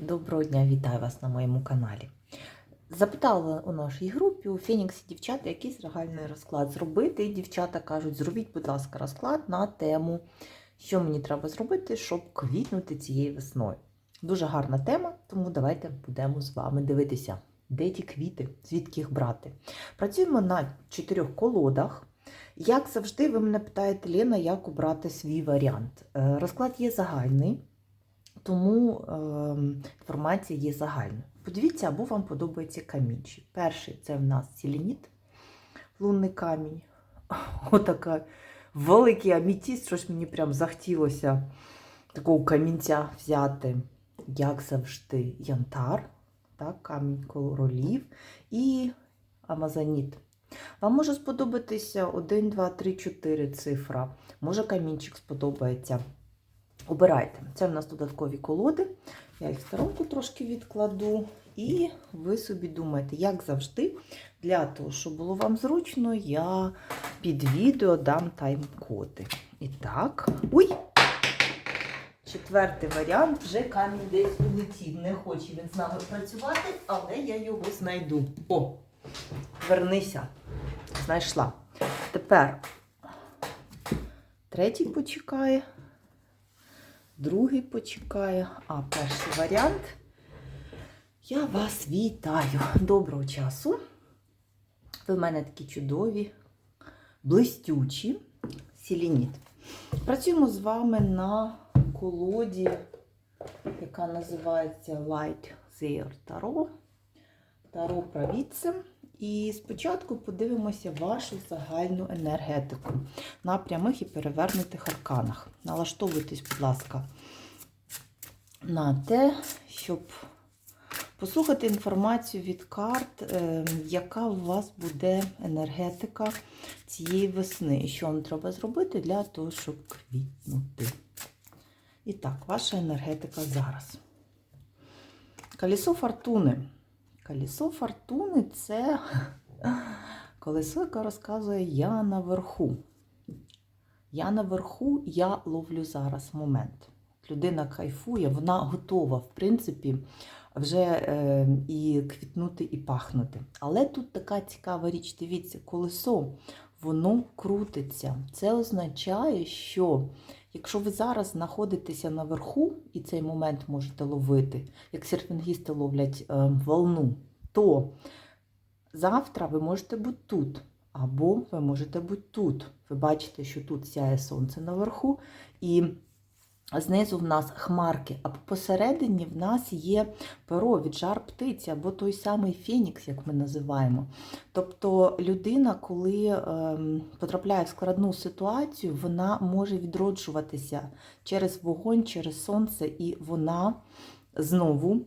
Доброго дня, вітаю вас на моєму каналі. Запитала у нашій групі у Феніксі дівчата якийсь загальний розклад зробити. І дівчата кажуть, зробіть, будь ласка, розклад на тему, що мені треба зробити, щоб квітнути цією весною. Дуже гарна тема, тому давайте будемо з вами дивитися, де ті квіти, звідки їх брати. Працюємо на чотирьох колодах. Як завжди, ви мене питаєте, Лена, як обрати свій варіант. Е, Розклад є загальний. Тому інформація є загальною. Подивіться, або вам подобається камінчик. Перший це в нас селеніт, лунний камінь. Отака великий амітіст, що ж мені прям захотілося такого камінця взяти, як завжди, янтар, так, камінь королів і амазоніт. Вам може сподобатися 1, 2, 3, 4 цифра. Може камінчик сподобається. Обирайте. Це в нас додаткові колоди. Я їх в сторонку трошки відкладу. І ви собі думаєте, як завжди, для того, щоб було вам зручно, я під відео дам тайм-коди. І так, ой! Четвертий варіант вже камінь десь улетів. Не хоче він з нами працювати, але я його знайду. О! Вернися. Знайшла. Тепер третій почекає. Другий почекає, а перший варіант. Я вас вітаю. Доброго часу. Ви в мене такі чудові, блистючі, сіленіт. Працюємо з вами на колоді, яка називається Light There Tarot. Таро провідцем. І спочатку подивимося вашу загальну енергетику на прямих і перевернутих арканах. Налаштовуйтесь, будь ласка, на те, щоб послухати інформацію від карт, е, яка у вас буде енергетика цієї весни, і що вам треба зробити для того, щоб квітнути. І так, ваша енергетика зараз. Колесо фортуни. Колесо фортуни це колесо, яке розказує я наверху. Я наверху, я ловлю зараз момент. Людина кайфує, вона готова, в принципі, вже е, і квітнути, і пахнути. Але тут така цікава річ, дивіться, колесо, воно крутиться. Це означає, що якщо ви зараз знаходитеся наверху, і цей момент можете ловити, як серфінгісти ловлять е, волну, то завтра ви можете бути тут. Або ви можете бути тут. Ви бачите, що тут сяє сонце наверху, і знизу в нас хмарки, а посередині в нас є перо від жар птиці, або той самий фенікс, як ми називаємо. Тобто людина, коли ем, потрапляє в складну ситуацію, вона може відроджуватися через вогонь, через сонце, і вона знову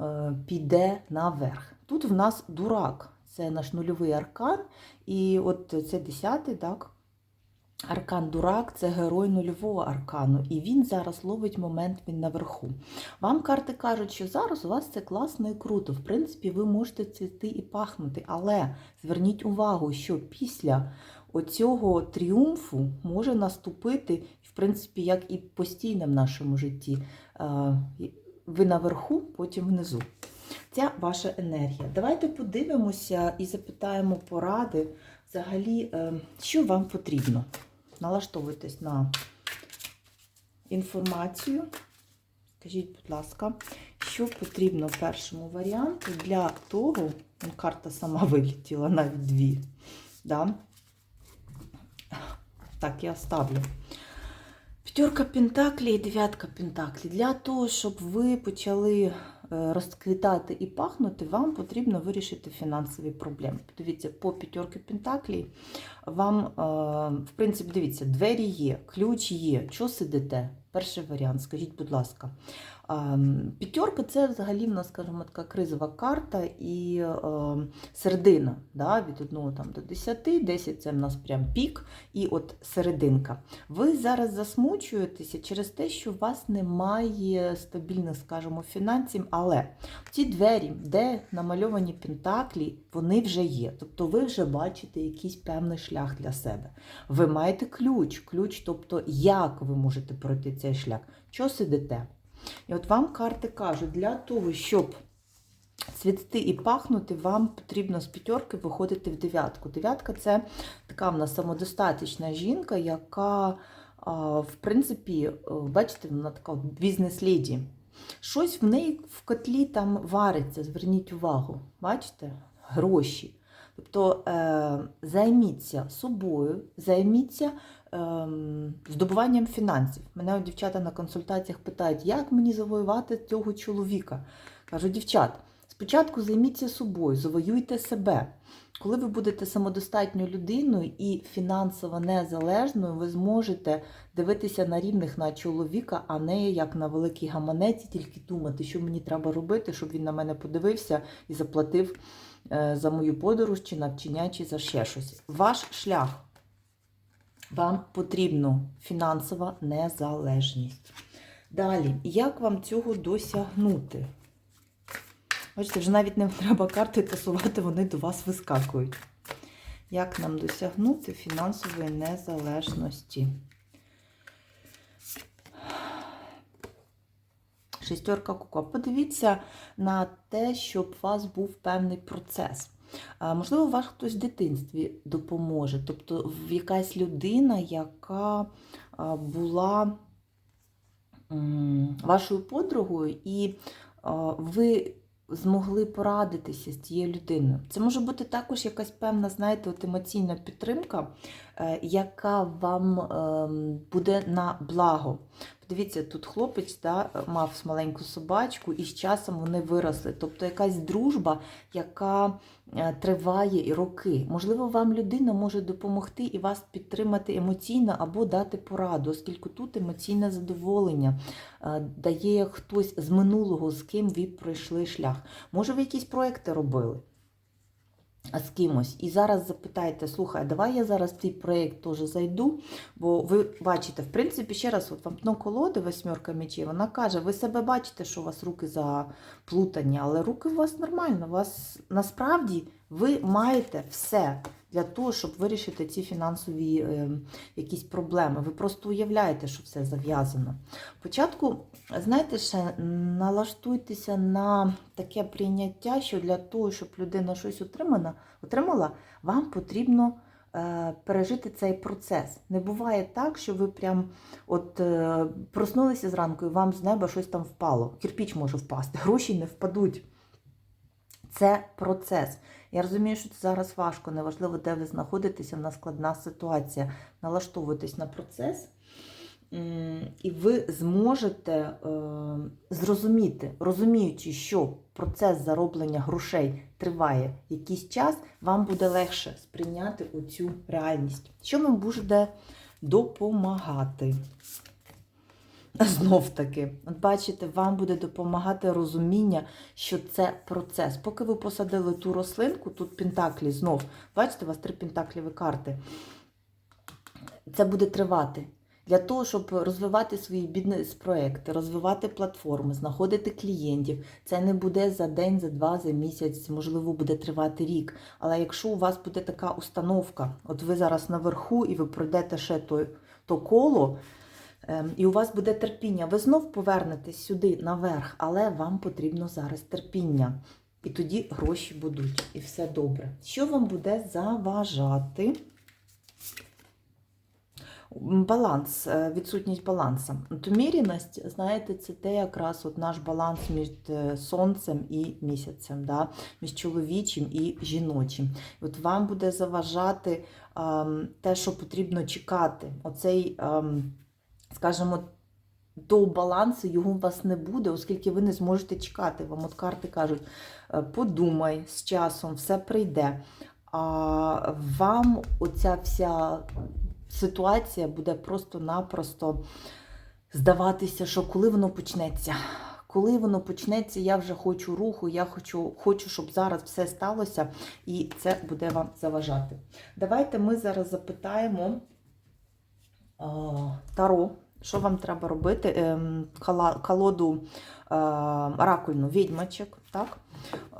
е, піде наверх. Тут в нас дурак, це наш нульовий аркан, і от це десятий, так? Аркан Дурак це герой нульового аркану, і він зараз ловить момент він наверху. Вам карти кажуть, що зараз у вас це класно і круто. В принципі, ви можете цвіти і пахнути, але зверніть увагу, що після оцього тріумфу може наступити, в принципі, як і постійно в нашому житті. е, Ви наверху, потім внизу. Ця ваша енергія. Давайте подивимося і запитаємо поради, взагалі, е, що вам потрібно. Налаштовуйтесь на інформацію. Скажіть, будь ласка, що потрібно першому варіанті для того, ну, карта сама вилетіла навіть дві. Да? Так, я ставлю. П'ятерка Пентаклі і дев'ятка Пентаклі. Для того, щоб ви почали е, розквітати і пахнути, вам потрібно вирішити фінансові проблеми. Подивіться, по п'ятерки Пентаклі вам, е, в принципі, дивіться, двері є, ключ є. Що сидите? Перший варіант, скажіть, будь ласка. Ем, П'ятерка це взагалі в нас, скажімо, така кризова карта і е, середина да, від 1 там, до 10, 10 це в нас прям пік, і от серединка. Ви зараз засмучуєтеся через те, що у вас немає стабільних, скажімо, фінансів, але ці двері, де намальовані пентаклі, вони вже є. Тобто ви вже бачите якийсь певний шлях для себе. Ви маєте ключ, ключ, тобто як ви можете пройти цей шлях. Що сидите? І от вам карти кажуть, для того, щоб цвісти і пахнути, вам потрібно з п'ятерки виходити в дев'ятку. Дев'ятка це така в нас самодостаточна жінка, яка, в принципі, е, бачите, вона така бізнес-леді. Щось в неї в котлі там вариться, зверніть увагу. Бачите? Гроші. Тобто е, займіться собою, займіться ем, здобуванням фінансів. Мене от дівчата на консультаціях питають, як мені завоювати цього чоловіка. Кажу, дівчат, спочатку займіться собою, завоюйте себе. Коли ви будете самодостатньою людиною і фінансово незалежною, ви зможете дивитися на рівних на чоловіка, а не як на великий гаманець, і тільки думати, що мені треба робити, щоб він на мене подивився і заплатив за мою подорож чи навчання, чи за ще щось. Ваш шлях. Вам потрібна фінансова незалежність. Далі, як вам цього досягнути? Бачите, вже навіть не треба карти тасувати, вони до вас вискакують. Як нам досягнути фінансової незалежності? Шестерка кука. Подивіться на те, щоб у вас був певний процес. Можливо, ваш хтось в дитинстві допоможе. Тобто якась людина, яка була вашою подругою, і ви змогли порадитися з цією людиною. Це може бути також якась певна, знаєте, от емоційна підтримка, е, яка вам ем, буде на благо. Подивіться, тут хлопець да, мав маленьку собачку, і з часом вони виросли. Тобто якась дружба, яка е, триває і роки. Можливо, вам людина може допомогти і вас підтримати емоційно або дати пораду, оскільки тут емоційне задоволення е, дає хтось з минулого, з ким ви пройшли шлях. Може, ви якісь проекти робили? З кимось. І зараз запитайте, слухай, давай я зараз в цей проєкт теж зайду, бо ви бачите, в принципі, ще раз, от вам дно колоди, восьмерка мечей, вона каже, ви себе бачите, що у вас руки заплутані, але руки у вас нормально, у вас насправді ви маєте все для того, щоб вирішити ці фінансові е, якісь проблеми. Ви просто уявляєте, що все зав'язано. Спочатку, знаєте, ще налаштуйтеся на таке прийняття, що для того, щоб людина щось отримала, отримала вам потрібно е, пережити цей процес. Не буває так, що ви прям от е, проснулися зранку і вам з неба щось там впало. Кирпіч може впасти, гроші не впадуть. Це процес. Я розумію, що це зараз важко, неважливо, де ви знаходитеся, в нас складна ситуація. Налаштовуйтесь на процес, і ви зможете е, зрозуміти, розуміючи, що процес зароблення грошей триває якийсь час, вам буде легше сприйняти оцю реальність. Що вам буде допомагати? Знов таки, от бачите, вам буде допомагати розуміння, що це процес. Поки ви посадили ту рослинку, тут пентаклі знов, бачите, у вас три пентакліві карти. Це буде тривати. Для того, щоб розвивати свої бізнес-проекти, розвивати платформи, знаходити клієнтів, це не буде за день, за два, за місяць, можливо, буде тривати рік. Але якщо у вас буде така установка, от ви зараз наверху і ви пройдете ще то, то коло, І у вас буде терпіння. Ви знов повернетесь сюди наверх, але вам потрібно зараз терпіння. І тоді гроші будуть, і все добре. Що вам буде заважати? Баланс, е, відсутність балансу. Тумірність, знаєте, це те якраз от наш баланс між е, сонцем і місяцем, да? між чоловічим і жіночим. От вам буде заважати ем, те, що потрібно чекати. Оцей. Ем, скажімо, до балансу його у вас не буде, оскільки ви не зможете чекати. Вам от карти кажуть, «Е, подумай з часом, все прийде. А вам оця вся ситуація буде просто-напросто здаватися, що коли воно почнеться. Коли воно почнеться, я вже хочу руху, я хочу, хочу, щоб зараз все сталося, і це буде вам заважати. Давайте ми зараз запитаємо. Таро, що вам треба робити? Ем, Колоду е, оракульну відьмачок, так?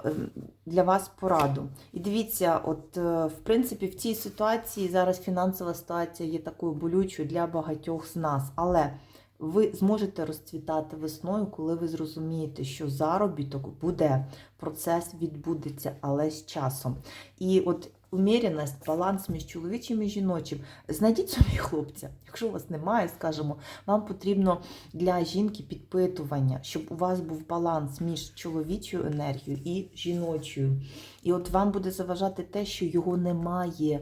Ем, Для вас пораду. І дивіться, от, е, в принципі, в цій ситуації зараз фінансова ситуація є такою болючою для багатьох з нас. Але ви зможете розцвітати весною, коли ви зрозумієте, що заробіток буде, процес відбудеться, але з часом. І от уміряність, баланс між чоловічим і жіночим. Знайдіть собі хлопця. Якщо у вас немає, скажімо, вам потрібно для жінки підпитування, щоб у вас був баланс між чоловічою енергією і жіночою. І от вам буде заважати те, що його немає.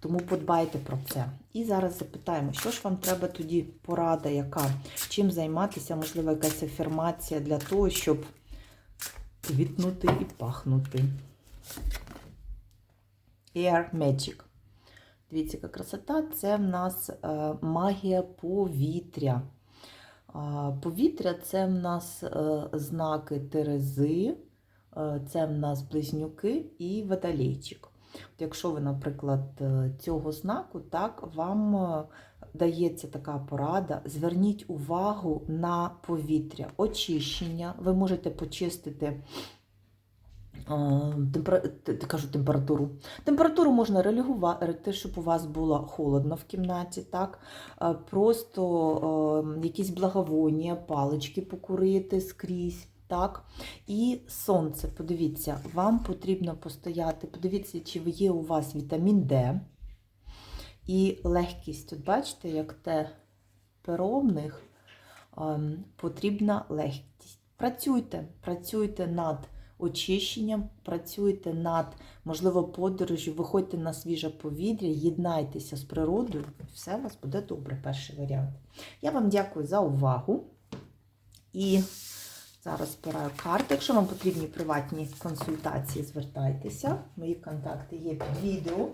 Тому подбайте про це. І зараз запитаємо, що ж вам треба тоді порада, яка? Чим займатися, можливо, якась афірмація для того, щоб квітнути і пахнути. Air Magic. Дивіться, яка красота це в нас е, магія повітря. Повітря це в нас е, знаки Терези, е, це в нас близнюки і водолейчик. Якщо ви, наприклад, цього знаку, так, вам дається така порада, зверніть увагу на повітря, очищення. Ви можете почистити темпера- те- те- кажу, температуру. Температуру можна регулювати, щоб у вас було холодно в кімнаті, так? Просто якісь благовоння, палички покурити скрізь. Так, і сонце, подивіться, вам потрібно постояти, подивіться, чи є у вас вітамін Д і легкість. От бачите, як те перо ем, потрібна легкість. Працюйте, працюйте над очищенням, працюйте над, можливо, подорожю, виходьте на свіже повітря, єднайтеся з природою, і все у вас буде добре, перший варіант. Я вам дякую за увагу. І зараз збираю карти. Якщо вам потрібні приватні консультації, звертайтеся. Мої контакти є під відео.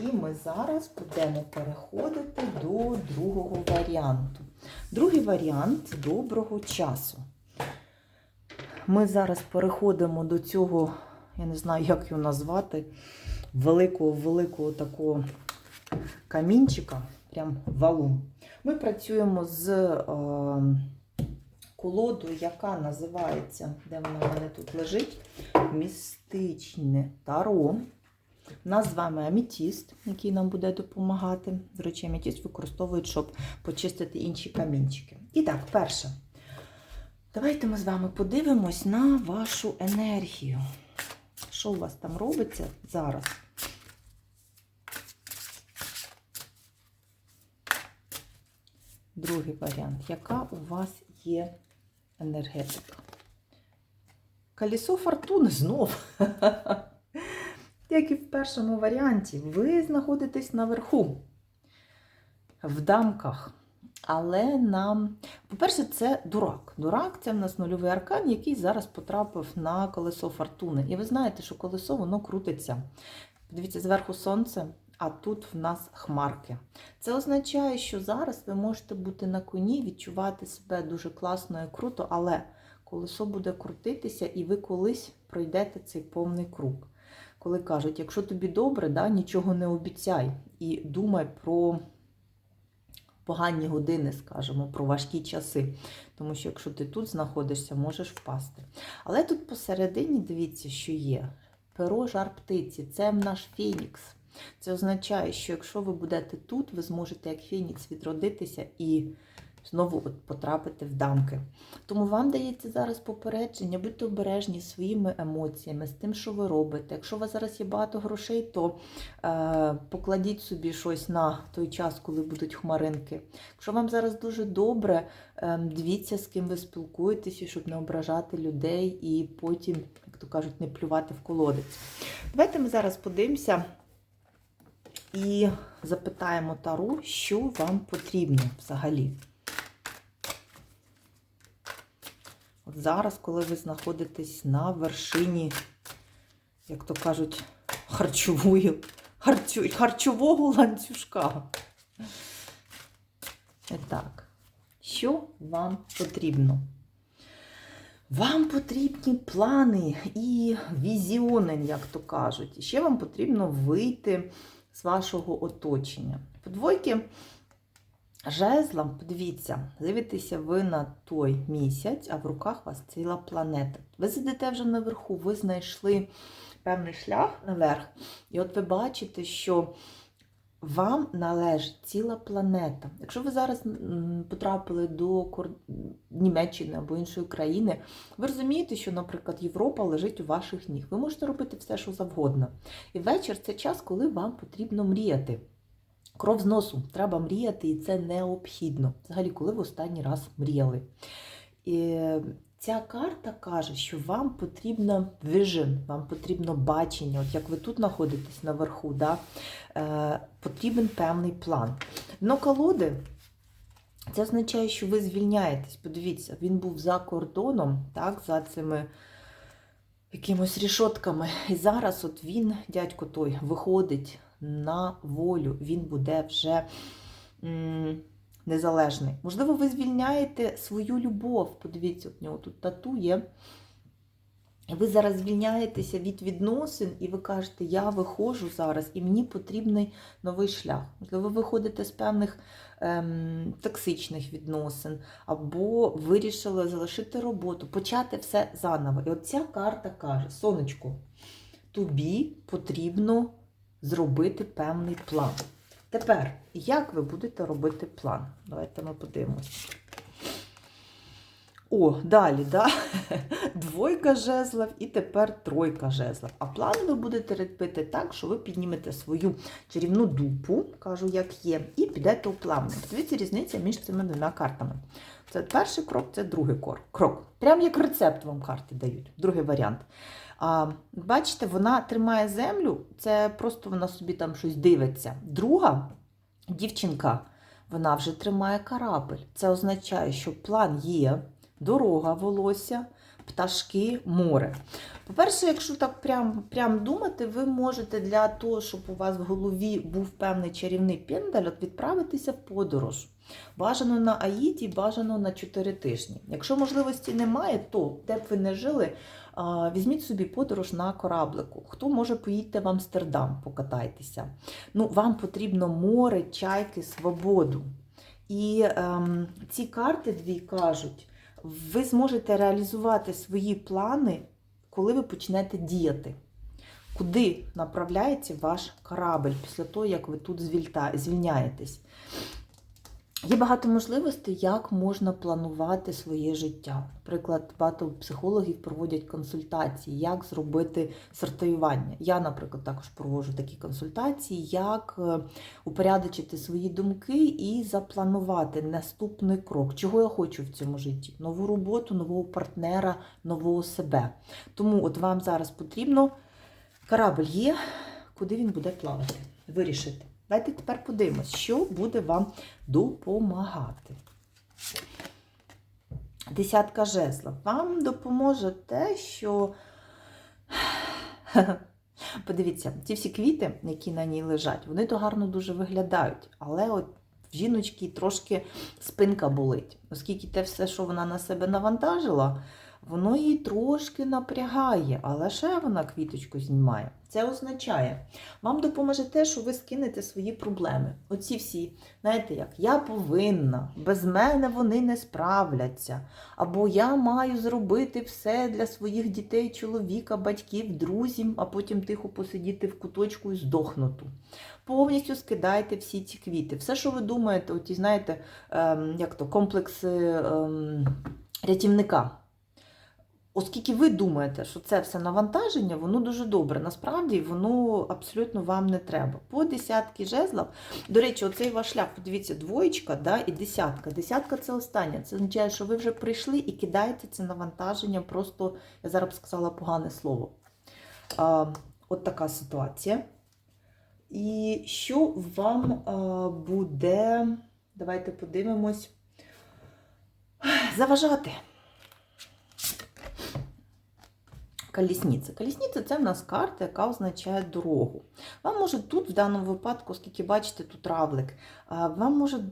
І ми зараз будемо переходити до другого варіанту. Другий варіант доброго часу. Ми зараз переходимо до цього, я не знаю, як його назвати, великого-великого такого камінчика, прям валун. Ми працюємо з е, колодою, яка називається, де вона в мене тут лежить, містичне таро. Нас з вами амітіст, який нам буде допомагати. До речі, амітіст використовують, щоб почистити інші камінчики. І так, перше. Давайте ми з вами подивимось на вашу енергію. Що у вас там робиться зараз? Другий варіант. Яка у вас є енергетика? Колесо фортуни знов. Як і в першому варіанті, ви знаходитесь наверху, в дамках. Але нам, по-перше, це дурак. Дурак це в нас нульовий аркан, який зараз потрапив на колесо фортуни. І ви знаєте, що колесо воно крутиться. Подивіться, зверху сонце, а тут в нас хмарки. Це означає, що зараз ви можете бути на коні, відчувати себе дуже класно і круто, але колесо буде крутитися, і ви колись пройдете цей повний круг. Коли кажуть, якщо тобі добре, да, нічого не обіцяй. І думай про погані години, скажімо, про важкі часи. Тому що якщо ти тут знаходишся, можеш впасти. Але тут посередині дивіться, що є. Перо жар птиці це наш фінікс. Це означає, що якщо ви будете тут, ви зможете як фінікс відродитися і знову от потрапити в дамки. Тому вам дається зараз попередження, будьте обережні своїми емоціями, з тим, що ви робите. Якщо у вас зараз є багато грошей, то е, покладіть собі щось на той час, коли будуть хмаринки. Якщо вам зараз дуже добре, е, дивіться, з ким ви спілкуєтеся, щоб не ображати людей і потім, як то кажуть, не плювати в колодець. Давайте ми зараз подивимося і запитаємо Тару, що вам потрібно взагалі. От зараз, коли ви знаходитесь на вершині, як то кажуть, харчової, харчу, харчового ланцюжка. І так, що вам потрібно? Вам потрібні плани і візіони, як то кажуть. І ще вам потрібно вийти з вашого оточення. По двойки жезлом, подивіться, дивитеся ви на той місяць, а в руках у вас ціла планета. Ви сидите вже наверху, ви знайшли певний шлях наверх, і от ви бачите, що вам належить ціла планета. Якщо ви зараз потрапили до Німеччини або іншої країни, ви розумієте, що, наприклад, Європа лежить у ваших ніг. Ви можете робити все, що завгодно. І вечір це час, коли вам потрібно мріяти. Кров з носу, треба мріяти, і це необхідно. Взагалі, коли ви останній раз мріяли. І ця карта каже, що вам потрібно vision, вам потрібно бачення. От як ви тут знаходитесь наверху, да? е, потрібен певний план. Но колоди, це означає, що ви звільняєтесь. Подивіться, він був за кордоном, так, за цими якимось рішотками. І зараз от він, дядько той, виходить на волю. Він буде вже м, незалежний. Можливо, ви звільняєте свою любов. Подивіться, в нього тут тату є. Ви зараз звільняєтеся від відносин, і ви кажете, я виходжу зараз, і мені потрібний новий шлях. Можливо, ви виходите з певних ем, токсичних відносин, або вирішили залишити роботу, почати все заново. І от ця карта каже: сонечко, тобі потрібно зробити певний план. Тепер, як ви будете робити план? Давайте ми подивимось. О, далі, да? двойка жезлів і тепер тройка жезлів. А план ви будете робити так, що ви піднімете свою чарівну дупу, кажу, як є, і підете у плавне. Дивіться, різниця між цими двома картами. Це перший крок, це другий крок. Прям як рецепт вам карти дають, другий варіант. А, бачите, вона тримає землю, це просто вона собі там щось дивиться. Друга дівчинка, вона вже тримає карабель. Це означає, що план є, дорога, волосся, пташки, море. По-перше, якщо так прям, прям думати, ви можете для того, щоб у вас в голові був певний чарівний пендаль, от відправитися в подорож. Бажано на Аїді, бажано на 4 тижні. Якщо можливості немає, то де б ви не жили, візьміть собі подорож на кораблику. Хто може поїдьте в Амстердам, покатайтеся. Ну, вам потрібно море, чайки, свободу. І ем, ці карти дві кажуть, ви зможете реалізувати свої плани, коли ви почнете діяти. Куди направляється ваш корабль після того, як ви тут звільняєтесь? Є багато можливостей, як можна планувати своє життя. Наприклад, багато психологів проводять консультації, як зробити сортуювання. Я, наприклад, також проводжу такі консультації, як е, упорядочити свої думки і запланувати наступний крок, чого я хочу в цьому житті: нову роботу, нового партнера, нового себе. Тому от вам зараз потрібно корабль є, куди він буде плавати, вирішити. Давайте тепер подивимось, що буде вам допомагати. Десятка жезлів. Вам допоможе те, що. Подивіться, ці всі квіти, які на ній лежать, вони то гарно дуже виглядають. Але от в жіночки трошки спинка болить, оскільки те все, що вона на себе навантажила, воно її трошки напрягає, але ще вона квіточку знімає. Це означає, вам допоможе те, що ви скинете свої проблеми. Оці всі, знаєте, як я повинна, без мене вони не справляться. Або я маю зробити все для своїх дітей, чоловіка, батьків, друзів, а потім тихо посидіти в куточку і здохнути. Повністю скидайте всі ці квіти. Все, що ви думаєте, оті, знаєте, ем, як то, комплекси ем, рятівника. Оскільки ви думаєте, що це все навантаження, воно дуже добре. Насправді воно абсолютно вам не треба. По десятки жезлів. До речі, оцей ваш шлях, подивіться, двоєчка да, і десятка. Десятка це останнє. Це означає, що ви вже прийшли і кидаєте це навантаження. Просто, я зараз сказала погане слово. А, от така ситуація. І що вам а, буде, давайте подивимось, заважати. Колісниця. Колісниця це в нас карта, яка означає дорогу. Вам може тут, в даному випадку, оскільки бачите, тут равлик, вам може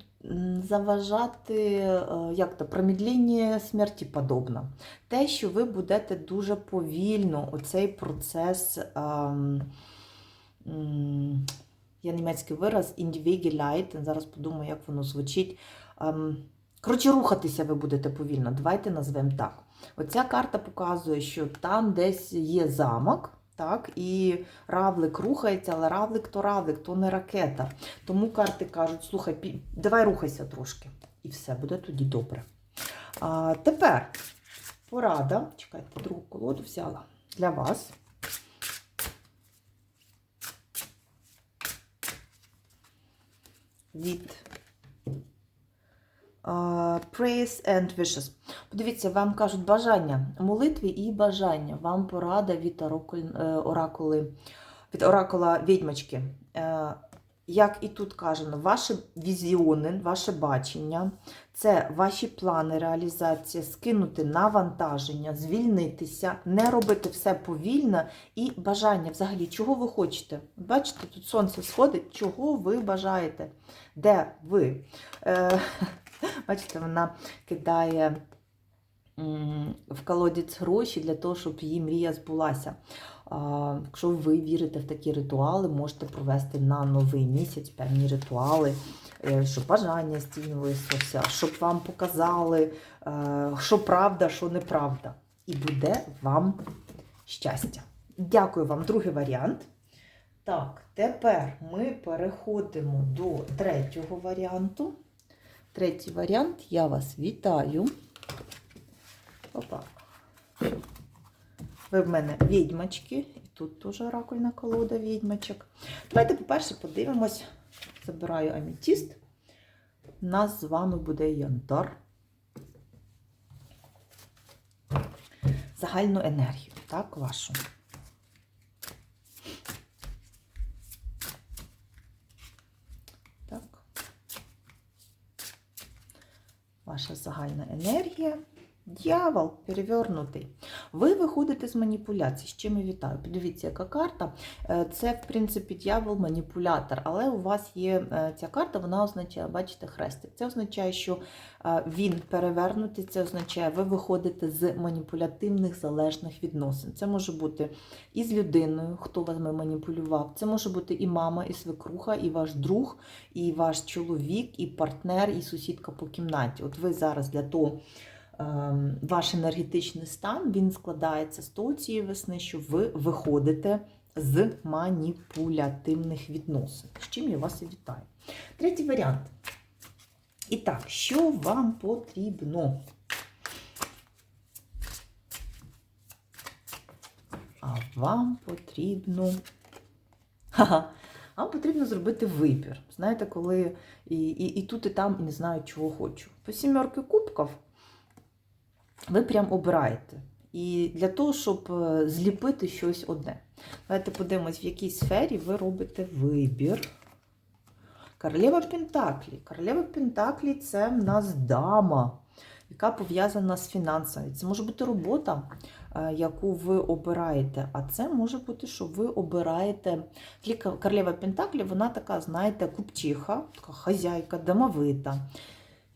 заважати е, як то, промідління смерті подобно. Те, що ви будете дуже повільно оцей процес, м, німецький вираз, individualite, зараз подумаю, як воно звучить. Коротше, рухатися ви будете повільно. Давайте назвемо так. Оця карта показує, що там десь є замок, Так, і равлик рухається, але равлик то равлик, то не ракета. Тому карти кажуть: слухай, давай рухайся трошки. І все, буде тоді добре. А, тепер порада. Чекайте, другу колоду взяла для вас. Від Praise and Wishes. Подивіться, вам кажуть бажання, молитві і бажання. Вам порада від е, оракули, від оракула відьмачки. Е, Як і тут кажено, ваші візіони, ваше бачення, це ваші плани реалізації, скинути навантаження, звільнитися, не робити все повільно і бажання взагалі, чого ви хочете. Бачите, тут сонце сходить, чого ви бажаєте, де ви. Е, Бачите, вона кидає в колодязь гроші для того, щоб її мрія збулася. Якщо ви вірите в такі ритуали, можете провести на новий місяць певні ритуали, е, щоб бажання здійснилося, щоб вам показали, е, що правда, що неправда. І буде вам щастя. Дякую вам, другий варіант. Так, тепер ми переходимо до третього варіанту. Третій варіант. Я вас вітаю. Опа. Ви в мене відьмачки. І тут теж оракульна колода відьмачок. Давайте, по-перше, подивимось. Забираю амітіст. У нас з вами буде янтар. Загальну енергію, так, вашу. Так. Ваша загальна енергія. Дьявол перевернутий. Ви виходите з маніпуляцій, з чим я вітаю. Подивіться, яка карта. Е, Це, в принципі, дьявол маніпулятор, але у вас є е, ця карта, вона означає, бачите, хрестик. Це означає, що е, він перевернутий, це означає, ви виходите з маніпулятивних залежних відносин. Це може бути і з людиною, хто вами маніпулював. Це може бути і мама, і свекруха, і ваш друг, і ваш чоловік, і партнер, і сусідка по кімнаті. От ви зараз для того. Ем, Ваш енергетичний стан він складається з того цієї весни, що ви виходите з маніпулятивних відносин. З чим я вас і вітаю. Третій варіант. І так, що вам потрібно? А вам потрібно. Ха-ха. Вам потрібно зробити вибір. Знаєте, коли і, і, і тут, і там, і не знаю, чого хочу. По сімерки кубків ви прям обираєте. І для того, щоб е, зліпити щось одне. Давайте подивимось, в якій сфері ви робите вибір. Королева Пентаклі. Королева Пентаклі це в нас дама, яка пов'язана з фінансами. Це може бути робота, е, яку ви обираєте. А це може бути, що ви обираєте. Королева Пентаклі, вона така, знаєте, купчиха, така хазяйка, домовита.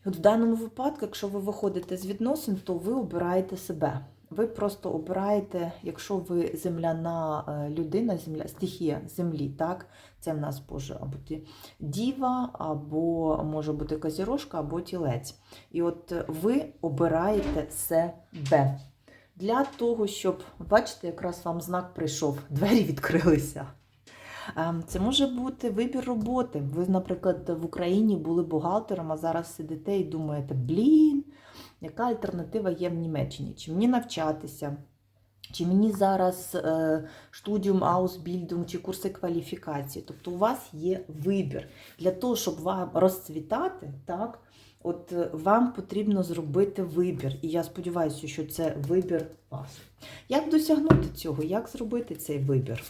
От в даному випадку, якщо ви виходите з відносин, то ви обираєте себе. Ви просто обираєте, якщо ви земляна е, людина, земля, стихія землі, так? Це в нас може бути діва, або може бути козірожка, або тілець. І от ви обираєте себе. Для того, щоб, бачите, якраз вам знак прийшов, двері відкрилися. Це може бути вибір роботи. Ви, наприклад, в Україні були бухгалтером, а зараз сидите і думаєте, блін, яка альтернатива є в Німеччині? Чи мені навчатися? Чи мені зараз е, студіум Ausbildung, чи курси кваліфікації? Тобто у вас є вибір. Для того, щоб вам розцвітати, так, от е, вам потрібно зробити вибір. І я сподіваюся, що це вибір вас. Як досягнути цього? Як зробити цей вибір?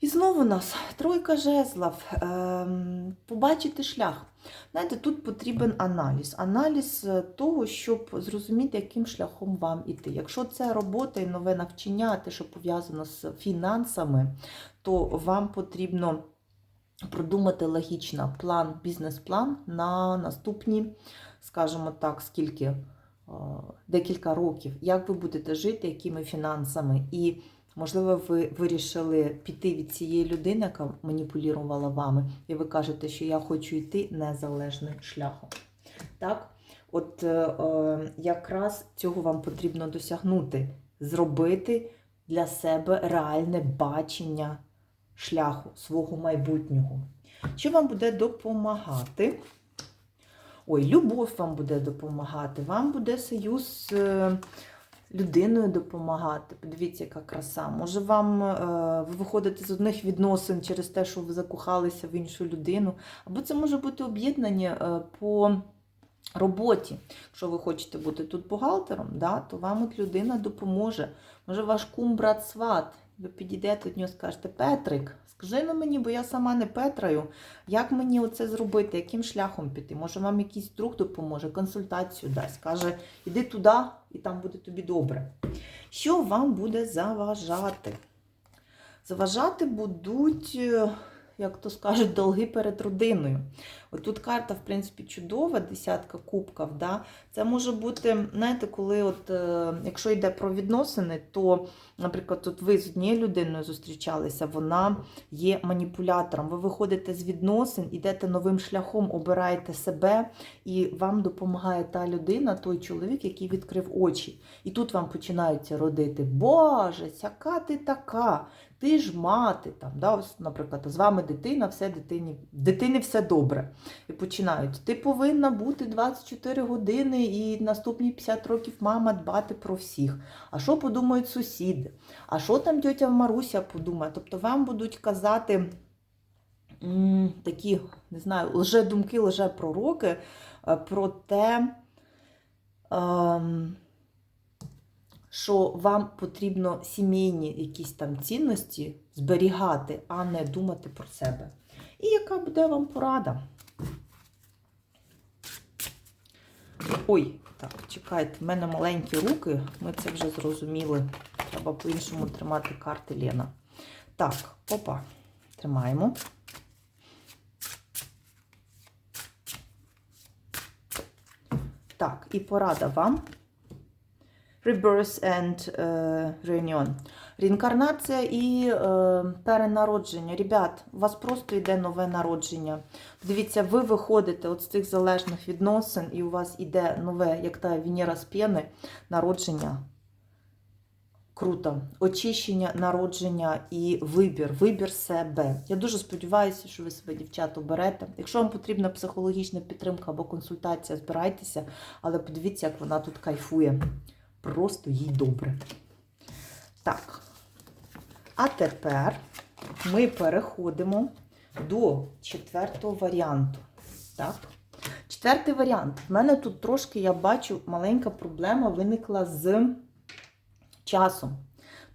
І знову у нас тройка жезлов. Ем, побачити шлях. Знаєте, тут потрібен аналіз. Аналіз е, того, щоб зрозуміти, яким шляхом вам іти. Якщо це робота і нове навчання, те, що пов'язано з фінансами, то вам потрібно продумати логічно план, бізнес-план на наступні, скажімо так, скільки е, декілька років, як ви будете жити, якими фінансами. І Можливо, ви вирішили піти від цієї людини, яка маніпулювала вами, і ви кажете, що я хочу йти незалежним шляхом. Так? От е, е, якраз цього вам потрібно досягнути, зробити для себе реальне бачення шляху свого майбутнього. Що вам буде допомагати? Ой, любов вам буде допомагати, вам буде союз е, людиною допомагати. Подивіться, яка краса. Може, вам е, ви виходите з одних відносин через те, що ви закохалися в іншу людину. Або це може бути об'єднання е, по роботі. Якщо ви хочете бути тут бухгалтером, да, то вам от людина допоможе. Може, ваш кум, брат, сват. Ви підійдете до нього скажете, Петрик, скажи на мені, бо я сама не Петраю. Як мені оце зробити? Яким шляхом піти? Може, вам якийсь друг допоможе, консультацію дасть, каже, іди туди, і там буде тобі добре. Що вам буде заважати? Заважати будуть, е, як то скажуть, долги перед родиною. От тут карта, в принципі, чудова, десятка кубків. Да? Це може бути, знаєте, коли, от, е, якщо йде про відносини, то, наприклад, тут ви з однією людиною зустрічалися, вона є маніпулятором. Ви виходите з відносин, йдете новим шляхом, обираєте себе, і вам допомагає та людина, той чоловік, який відкрив очі. І тут вам починаються родити. Боже, яка ти така? Ти ж мати, там, да, ось, наприклад, з вами дитина, все дитині, дитині все добре. І починають. Ти повинна бути 24 години і наступні 50 років мама дбати про всіх. А що подумають сусіди? А що там тьотя Маруся подумає? Тобто вам будуть казати такі, не знаю, лже-думки, лже-пророки е, про те, ем, що вам потрібно сімейні якісь там цінності зберігати, а не думати про себе. І яка буде вам порада? Ой, так, чекайте, в мене маленькі руки, ми це вже зрозуміли. Треба по-іншому тримати карти Лена. Так, опа, тримаємо. Так, і порада вам. Rebirth and е, Reunion. Реінкарнація і е, перенародження. Ребят, у вас просто йде нове народження. Дивіться, ви виходите от з цих залежних відносин, і у вас йде нове, як та Венера з п'єни, народження. Круто. Очищення, народження і вибір. Вибір себе. Я дуже сподіваюся, що ви себе, дівчата, берете. Якщо вам потрібна психологічна підтримка або консультація, збирайтеся, але подивіться, як вона тут кайфує. Просто їй добре. Так. А тепер ми переходимо до четвертого варіанту. Так? Четвертий варіант. В мене тут трошки, я бачу, маленька проблема виникла з часом.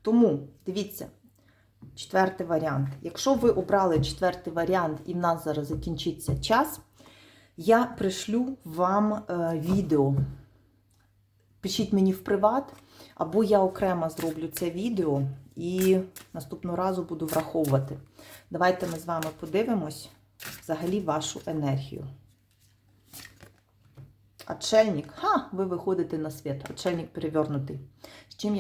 Тому, дивіться, четвертий варіант. Якщо ви обрали четвертий варіант і в нас зараз закінчиться час, я пришлю вам е, відео. Пишіть мені в приват, або я окремо зроблю це відео і наступного разу буду враховувати. Давайте ми з вами подивимось взагалі вашу енергію. Отшельник. Ха, ви виходите на світ. Отшельник перевернутий. З чим я